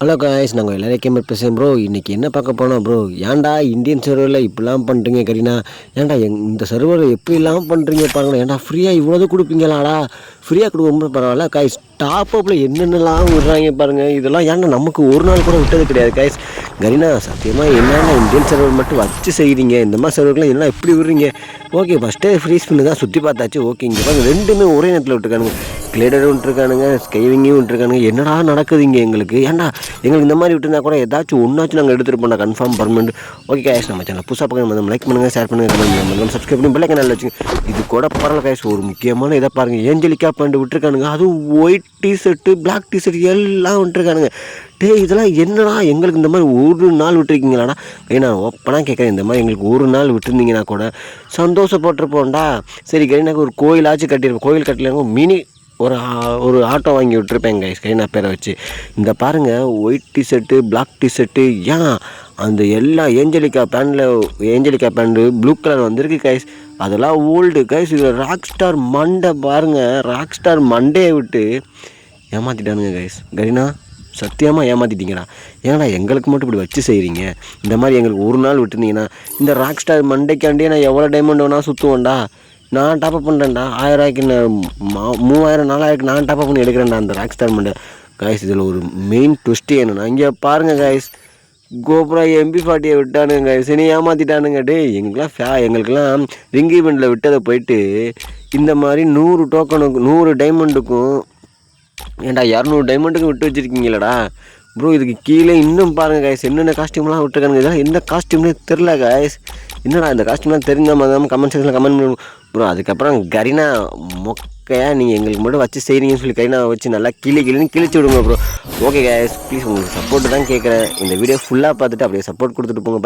Hello guys நாங்கள் எல்லாரும் gamer பேசுகிறேன் ப்ரோ இன்றைக்கி என்ன பார்க்க போனோம் ப்ரோ ஏன்டா இந்தியன் சர்வரில் இப்படிலாம் பண்ணுறீங்க கரீனா? ஏன்டா எங் இந்த சர்வரில் எப்படிலாம் பண்ணுறீங்க பாருங்கள் ஏன்டா ஃப்ரீயாக இவ்வளோது கொடுப்பீங்களாடா? ஃப்ரீயாக கொடுக்கும்போது பரவாயில்ல காய்ஸ் டாப் அப்பில் என்னென்னலாம் விடுறாங்க பாருங்கள் இதெல்லாம் ஏன்டா நமக்கு ஒரு நாள் கூட விட்டது கிடையாது காய்ஸ் கரீனா சத்தியமாக என்னென்ன இந்தியன் சர்வர் மட்டும் வச்சு செய்கிறீங்க இந்த மாதிரி சர்வர்லாம் என்ன எப்படி விடுறீங்க? ஓகே ஃபஸ்ட்டே ஃப்ரீ ஸ்பின்னு தான் சுற்றி பார்த்தாச்சு. ஓகேங்க பாருங்கள் ரெண்டுமே ஒரே நேரத்தில் விட்டுருக்கானுங்க. கிளேடரும் விட்டுருக்கானுங்க ஸ்கைவிங்கையும் விட்டுருக்கானுங்க. என்னடா நடக்குது இங்கே எங்களுக்கு? ஏன்டா எங்களுக்கு இந்த மாதிரி விட்டுருந்தா கூட ஏதாச்சும் ஒன்றாச்சும் நாங்கள் எடுத்துருப்போம் கன்ஃபார்ம் பர்மனெண்ட் ஓகே கேஷ் நம்ம சேனல் புதுசாக பக்கம் நம்ம லைக் பண்ணுங்கள் ஷேர் பண்ணுங்கள் கமெண்ட் பண்ணுங்கள் சப்ஸ்கிரைப் பண்ணி பிள்ளைங்க நல்லா வச்சுங்க. இது கூட பரவாயில்ல கேஷ் ஒரு முக்கியமான இதை பாருங்கள் ஏஞ்சலிக்கா பண்ணிட்டு விட்டுருக்கானுங்க. அதுவும் ஒயிட் டிஷர்ட்டு பிளாக் டிஷர்ட் எல்லாம் விட்டுருக்கானுங்க. டே இதெல்லாம் என்னடா எங்களுக்கு இந்த மாதிரி ஒரு நாள் விட்டுருக்கீங்களாடா? ஏன்னா ஓப்பனாக கேட்குறேன். இந்த மாதிரி எங்களுக்கு ஒரு நாள் விட்டுருந்தீங்கன்னா கூட சந்தோஷப்பட்டிருப்போம்டா. சரி கரீனாக்கு ஒரு கோயிலாச்சும் கட்டியிருப்போம். கோயில் கட்டலைங்க மினி ஒரு ஆ- ஒரு ஆட்டோ வாங்கி விட்டுருப்பேன் கைஸ் கைனா பேரை வச்சு. இந்த பாருங்கள் ஒயிட் டிஷர்ட்டு பிளாக் டிஷர்ட்டு ஏன் அந்த எல்லா ஏஞ்சலிக்கா பேண்டில் ஏஞ்சலிக்கா பேண்டு ப்ளூ கலர் வந்திருக்கு கைஸ் அதெல்லாம் ஓல்டு கைஸ் இதில் ராக் ஸ்டார் மண்டை பாருங்கள் ராக் ஸ்டார் மண்டையை விட்டு ஏமாற்றிட்டானுங்க கைஸ் கரீனா சத்தியமாக ஏமாற்றிட்டீங்கடா ஏன்னா எங்களுக்கு மட்டும் இப்படி வச்சு செய்கிறீங்க இந்த மாதிரி எங்களுக்கு ஒரு நாள் விட்டுருந்தீங்கன்னா இந்த ராக் ஸ்டார் மண்டைக்காண்டியே நான் எவ்வளோ டைமண்ட் வேணால் சுற்றுவேன்டா நான் டாப்அப் பண்ணுறேன்டா ஆயிரம் ரூபாய்க்கு நான் மா- மூவாயிரம் நாலாயிரக்கு நான் டாப்அப் பண்ணி எடுக்கிறேன்டா அந்த ராக் ஸ்டார் மண்டை. காய்ஸ் இதில் ஒரு மெயின் ட்விஸ்ட்டு என்னென்னா இங்கே பாருங்கள் காய்ஸ் கோபுரா எம்பி ஃபார்ட்டியை விட்டானுங்க guys. என்னை ஏமாற்றிட்டானுங்க டே எங்களுக்குலாம் ஃபே எங்களுக்கெல்லாம் ரிங் ஈவெண்ட்டில் விட்டதை போயிட்டு இந்த மாதிரி நூறு டோக்கனுக்கு நூறு டைமண்டுக்கும் ஏன்டா இரநூறு டைமண்டுக்கும் விட்டு வச்சுருக்கீங்களடா. ப்ரோ இதுக்கு கீழே இன்னும் பாருங்கள் காய்ஸ் என்னென்ன காஸ்டியூம்லாம் விட்டுருக்கானுங்க. இதெல்லாம் என்ன காஸ்டியூம்னே தெரில காய்ஸ் என்னடா இந்த காஸ்ட்யூம்லாம் தெரிஞ்ச மாதிரி கமெண்ட் செக்ஷனில் கமெண்ட் பண்ணி. ப்ரோ அதுக்கப்புறம் கரீனா மொக்கையாக நீங்கள் எங்களுக்கு மட்டும் வச்சு செய்கிறீங்கன்னு சொல்லி கரினா வச்சு நல்லா கிளி கிளின்னு கிழிச்சு விடுங்க ப்ரோ ஓகே கேஸ் ப்ளீஸ் உங்களுக்கு சப்போர்ட் தான் கேட்குறேன். இந்த வீடியோ ஃபுல்லாக பார்த்துட்டு அப்படியே சப்போர்ட் கொடுத்துட்டு போங்க.